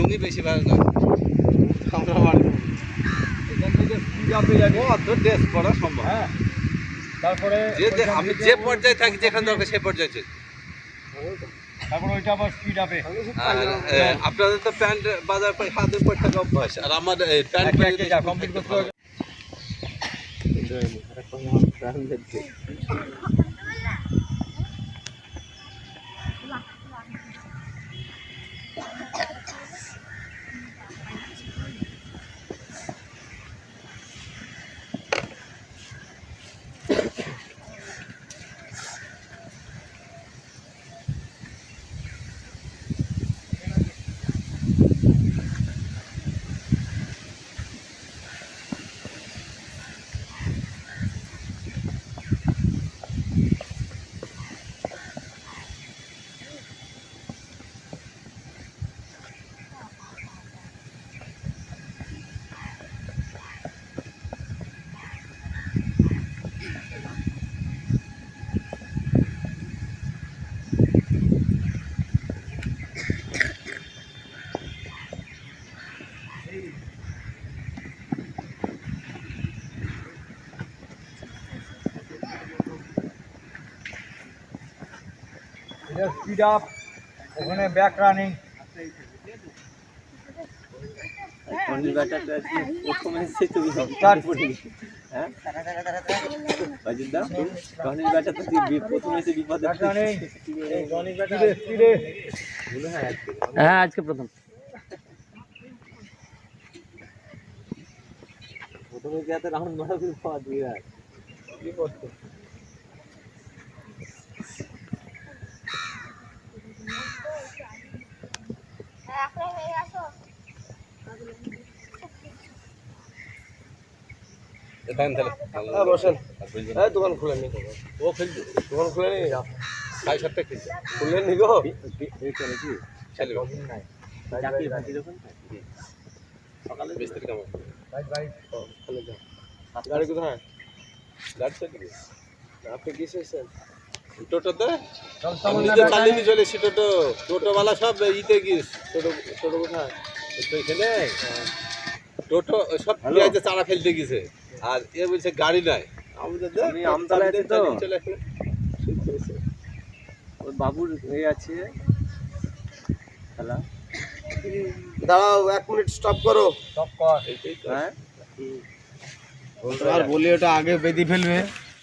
লুঙ্গি বেশি ভালো না আমরা এখান থেকে যাবে ড্রেস পরা সম্ভব। হ্যাঁ। তারপরে যে যে আমি যে পর্যায়ে থাকি যেখানে দরকার সেই পর্যায়ে। তারপরে ওইটা আবার স্পিড আপে আর আপনাদের তো প্যান্ট বাজার পর হাতের পর থাকা অভ্যাস। আর আমার প্যান্ট কমপ্লিট করতে হবে। স্পিড আপ ওখানে ব্যাক রানিং প্রথমে এসে তুমি টনির তো প্রথমে এসে বিপদে হ্যাঁ আজকে প্রথম। প্রথমে এত রাউন্ড মারা করে পাওয়া দুই আর কি করতে দেন তাহলে হ্যাঁ বসেন। হ্যাঁ দোকান খুলে নি। ও খেলবে? দোকান খুলে নি? সাড়ে সাতটা খেলছে খুলে নি গো? এই চলে কি? খেলবে চাকরি ফাঁকি সকালে মিস্ত্রি কাম ভাই ভাই খুলে যাও। গাড়ি কোথায়? আপনি কিসে এসেছেন? টোটোতে? নিজে চালিয়ে নিয়ে চলে এসেছি টোটো টোটোওয়ালা সব ইতে গিস ছোট ছোট কোথায়? এখানে? টোটো সব পেঁয়াজে চারা ফেলতে গেছে আর এ বলছে গাড়ি নাই। তো? ওর বাবুর এ আছে। খেলা। দাঁড়াও এক মিনিট স্টপ করো। সব কর। হ্যাঁ? আর বলি ওটা আগে বেঁধে ফেলবে।